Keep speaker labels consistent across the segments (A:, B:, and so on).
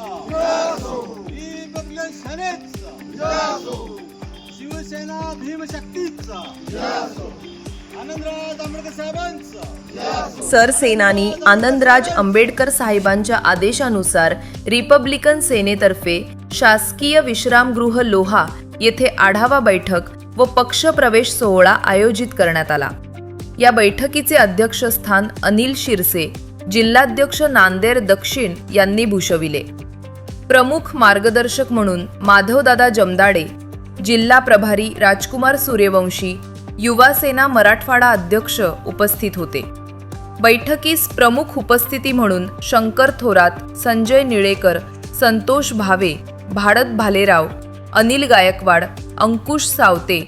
A: Republican सेनेचा शिवसेना भीमशक्तीचा आनंदराज आंबेडकर साहेबांचा.
B: सरसेनानी आनंदराज आंबेडकर साहेबांच्या आदेशानुसार रिपब्लिकन सेनेतर्फे शासकीय विश्रामगृह लोहा येथे आढावा बैठक व पक्षप्रवेश सोहळा आयोजित करण्यात आला. या बैठकीचे अध्यक्षस्थान अनिल शिरसे जिल्हाध्यक्ष नांदेड दक्षिण यांनी भूषविले. प्रमुख मार्गदर्शक म्हणून माधवदादा जमदाडे जिल्हा प्रभारी राजकुमार सूर्यवंशी युवा सेना मराठवाडा अध्यक्ष उपस्थित होते. बैठकीस प्रमुख उपस्थिती म्हणून शंकर थोरात संजय निळेकर संतोष भावे भारत भालेराव अनिल गायकवाड अंकुश सावते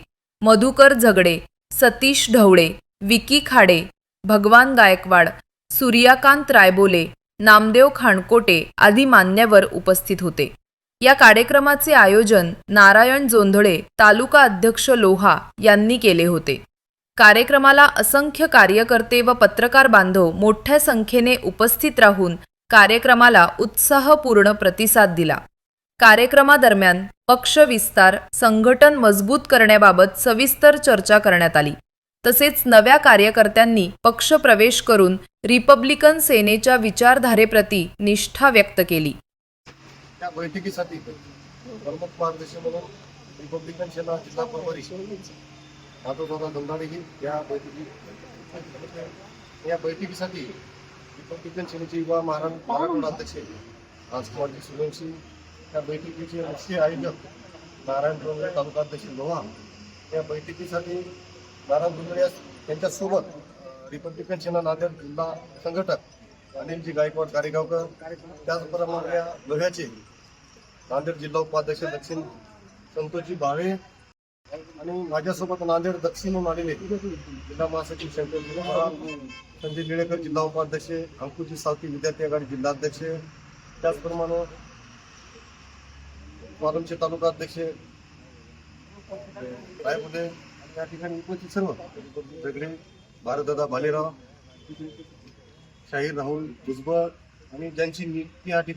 B: मधुकर झगडे सतीश ढवळे विकी खाडे भगवान गायकवाड सूर्याकांत रायबोले नामदेव खाणकोटे आदी मान्यवर उपस्थित होते. या कार्यक्रमाचे आयोजन नारायण जोंधळे तालुका अध्यक्ष लोहा यांनी केले होते. कार्यक्रमाला असंख्य कार्यकर्ते व पत्रकार बांधव मोठ्या संख्येने उपस्थित राहून कार्यक्रमाला उत्साहपूर्ण प्रतिसाद दिला. कार्यक्रमादरम्यान पक्ष विस्तार संघटन मजबूत करण्याबाबत सविस्तर चर्चा करण्यात आली. तसेच नव्या कार्यकर्त्यांनी पक्ष प्रवेश करून रिपब्लिकन सेनेच्या विचारधारेप्रती निष्ठा व्यक्त केली.
C: त्या बैठकीसाठी प्रमुख मार्गदर्शक म्हणून रिपब्लिकन सेना जिल्हा प्रभारी माधवदादा दंदाडे या बैठकी या बैठकीसाठी रिपब्लिकन सेनेचे युवा महाराण मराठवाडा अध्यक्ष राजकुमारजी सूर्यवंशी या बैठकीचे मुख्य आयोजक नारायण तालुका अध्यक्ष लोहा या बैठकीसाठी नारायण डोंगरे यांच्यासोबत रिपब्लिकन सेना नांदेड जिल्हा संघटक अनिलजी गायकवाड कारेगावकर त्याचप्रमाणे या लोह्याचे नांदेड जिल्हा उपाध्यक्ष दक्षिण संतोषजी भावे आणि माझ्यासोबत नांदेड दक्षिणहून आलेले जिल्हा महासचिव शंकरजी पवार, संजय निळेकर जिल्हा उपाध्यक्ष अंकुजी सावती विद्यार्थी आघाडी जिल्हाध्यक्ष त्याचप्रमाणे वारमचे तालुका अध्यक्ष रायमुले या ठिकाणी उपस्थित सर्व सगळे भारतदादा भालेराव शाहीर राहुल भुजबळ आणि ज्यांची नियुक्ती या ठिकाणी